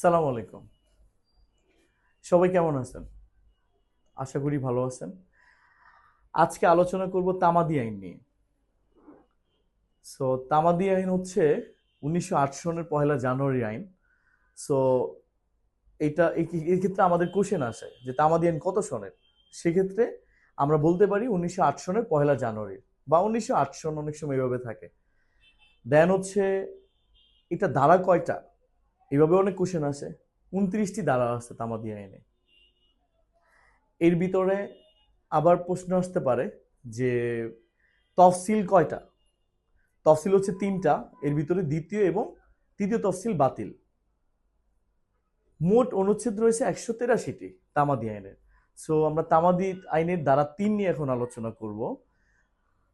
সালাম আলাইকুম। সবাই কেমন আছেন? আশা করি ভালো আছেন। আজকে আলোচনা করব তামাদি আইন নিয়ে। সো তামাদি আইন হচ্ছে উনিশশো আট সনের পহেলা জানুয়ারি আইন। সো এটা এই- ক্ষেত্রে আমাদের কোশ্চেন আসে যে তামাদি আইন কত সনের? সেক্ষেত্রে আমরা বলতে পারি উনিশশো আট সনের পহেলা জানুয়ারি বা উনিশশো আট সন অনেক সময় এভাবে থাকে। দেন হচ্ছে, এটা ধারা কয়টা? এভাবে অনেক কোশ্চেন আসে। উনত্রিশটি ধারা আছে তামাদি আইনে। এর ভিতরে আবার প্রশ্ন আসতে পারে যে, তফসিল কয়টা? তফসিল হচ্ছে তিনটা, এর ভিতরে দ্বিতীয় এবং তৃতীয় তফসিল বাতিল। মোট অনুচ্ছেদ রয়েছে একশো তেরাশিটি তামাদি আইনের। সো আমরা তামাদি আইনের দ্বারা তিন নিয়ে এখন আলোচনা করব।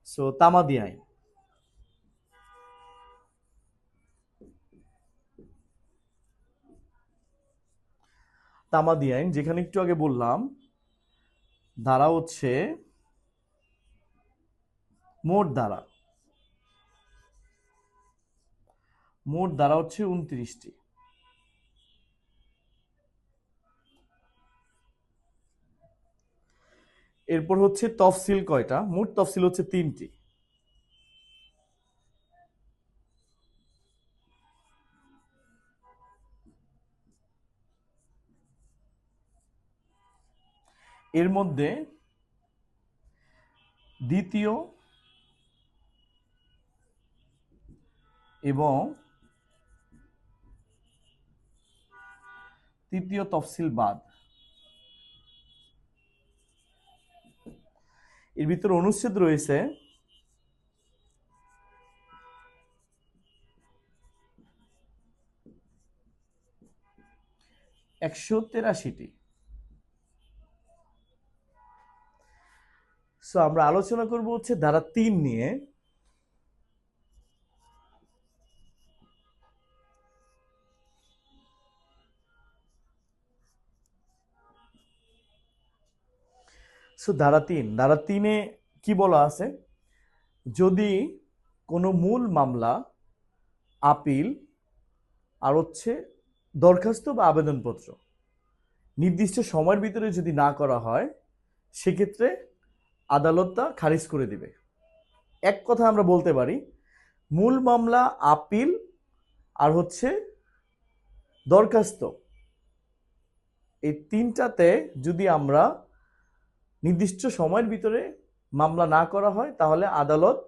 সো তামাদি আইন। তামাদি আইন, যেখানে একটু আগে বললাম ধারা হচ্ছে মোট ধারা মোট ধারা হচ্ছে উনত্রিশটি। এরপর হচ্ছে তফসিল কয়টা? মোট তফসিল হচ্ছে তিনটি। এর মধ্যে দ্বিতীয় এবং তৃতীয় তফসিল বাদ। এর ভিতরে অনুচ্ছেদ রয়েছে একশো তেরাশিটি। সো আমরা আলোচনা করব হচ্ছে ধারা তিন নিয়ে। সো ধারা তিন। ধারা তিনে কি বলা আছে? যদি কোনো মূল মামলা, আপিল আর হচ্ছে দরখাস্ত বা আবেদনপত্র নির্দিষ্ট সময়ের ভিতরে যদি না করা হয়, সেক্ষেত্রে আদালত তা খারিজ করে দিবে। এক কথা আমরা বলতে পারি, মূল মামলা আপিল আর হচ্ছে দরখাস্ত। এই তিনটাতে যদি আমরা নির্দিষ্ট সময়ের ভিতরে মামলা না করা হয়, তাহলে আদালত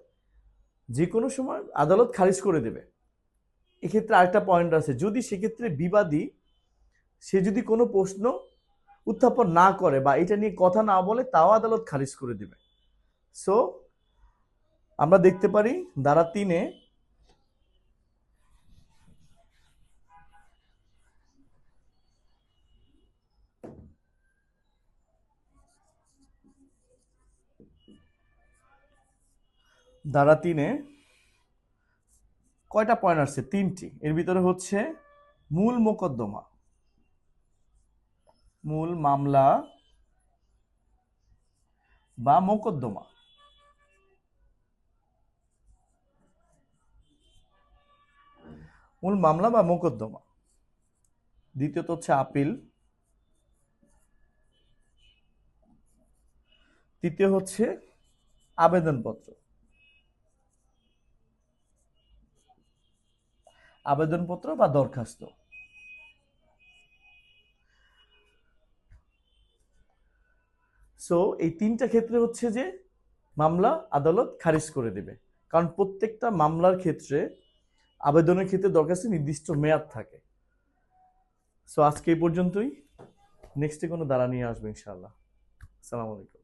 যে কোনো সময় আদালত খারিজ করে দেবে। এক্ষেত্রে আরেকটা পয়েন্ট আছে, যদি সেক্ষেত্রে বিবাদী, সে যদি কোনো প্রশ্ন উত্থাপন না করে বা এটা নিয়ে কথা না বলে তাও আদালত খারিজ করে দিবে। সো আমরা দেখতে পারি ধারা তিনে ধারা তিনে কয়টা পয়েন্ট আসছে? তিনটি। এর ভিতরে হচ্ছে মূল মোকদ্দমা। মূল মামলা বা মোকদ্দমা। মূল মামলা বা মোকদ্দমা। দ্বিতীয়ত হচ্ছে আপিল। তৃতীয় হচ্ছে আবেদনপত্র। আবেদনপত্র বা দরখাস্ত। সো এই তিনটা ক্ষেত্রে হচ্ছে যে মামলা আদালত খারিজ করে দেবে। কারণ প্রত্যেকটা মামলার ক্ষেত্রে আবেদনের ক্ষেত্রে দরখাস্তে নির্দিষ্ট মেয়াদ থাকে। সো আজকে এই পর্যন্তই। নেক্সটে কোনো দ্বারা নিয়ে আসবে ইনশাআল্লাহ। আসসালামু আলাইকুম।